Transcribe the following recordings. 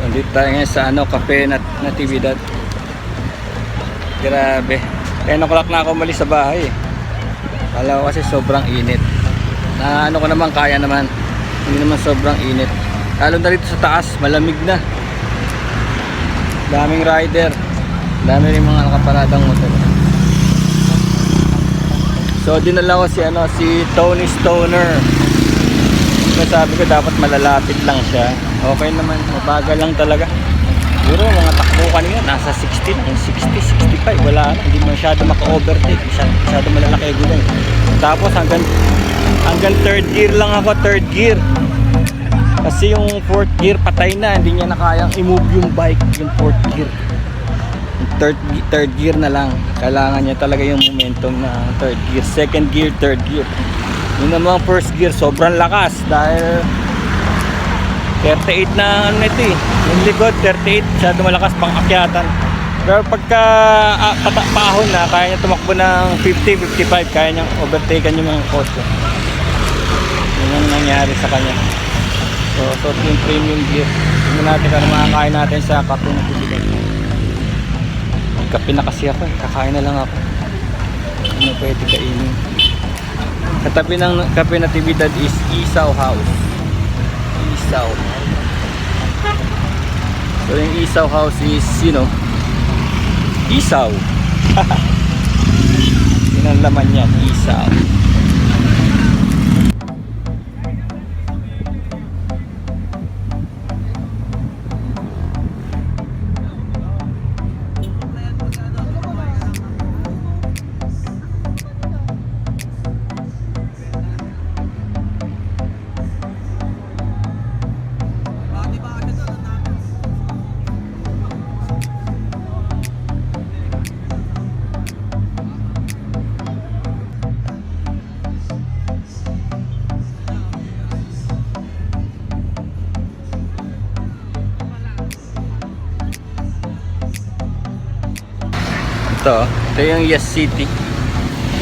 So, dito tayo ngayon sa ano, cafe na natividad. Grabe. 10 o'clock na ako umalis sa bahay. Kala ko kasi sobrang init. Na ano ko naman, kaya naman. Hindi naman sobrang init. Lalo na rito sa taas, malamig na. Daming rider. Dami rin mga nakaparadang motor. So dinala ko si ano si Tony Stoner. Sabi ko dapat malalapit lang siya. Okay naman, mabagal lang talaga. Siguro mga takbo kanina nasa 60 lang, 60, 65, wala na, hindi masyado maka-overtake, masyado, masyado malalaki yung gulong. Tapos hanggang hanggang third gear lang ako, third gear. Kasi yung fourth gear patay na, hindi niya na kayang i-move yung bike, yung fourth gear. Third, third gear na lang. Kailangan niya talaga yung momentum na third gear. Second gear, third gear. Yung namang first gear, sobrang lakas dahil 38 na ano ito eh. Yung likod, 38. Masyado malakas pang akyatan. Pero pagka ah, pata, paahon na, kaya niya tumakbo ng 50, 55. Kaya niyang overtaken yung mga kotse. Yun ang nangyari sa kanya. So, so yung premium gear. Tingnan natin kung ano makakain natin sa kape na tubigan. Kape na kasi ako eh. Kakain na lang ako. Ano pwede kainin. Katabi ng kape na tibidad is Isaw House. Isaw. So yung Isaw House is, you know, Isaw. Yun ang laman niyan, Isaw. Ito, ito yung Yes City.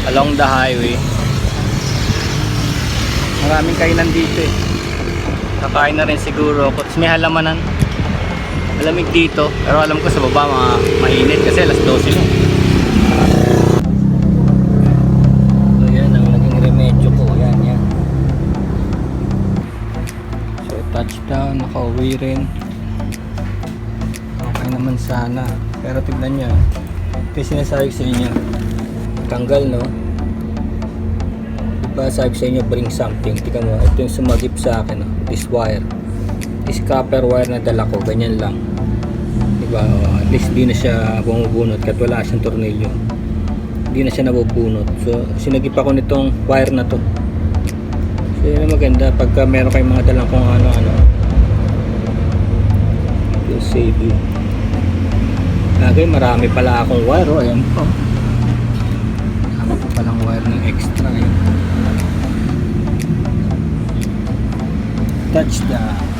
Along the highway. Maraming kainan dito eh. Kakain na rin siguro ako. May halamanan. Malamig dito. Pero alam ko sa baba mga mainit kasi alas 12 na. So yan ang naging remedyo ko. Yan, yan. So touchdown, nakauwi rin. Okay naman sana. Pero tignan nyo. Ito yung sinasabi sa inyo. Tanggal no? Diba sabi sa inyo bring something. Tika mo, ito yung sumagip sa akin. No? This wire. This copper wire na dala ko. Ganyan lang. Diba? O, at least di na siya bumubunot kahit wala siyang tornilyo. Hindi na siya nabubunot. So, sinagip ako nitong wire na to. So, yun ang maganda pagka meron kayong mga dalang kung ano-ano. It will save you. Lagay, marami pala akong wire. Oh, ayan po. Marami pa palang wire ng extra. Yun. Touchdown.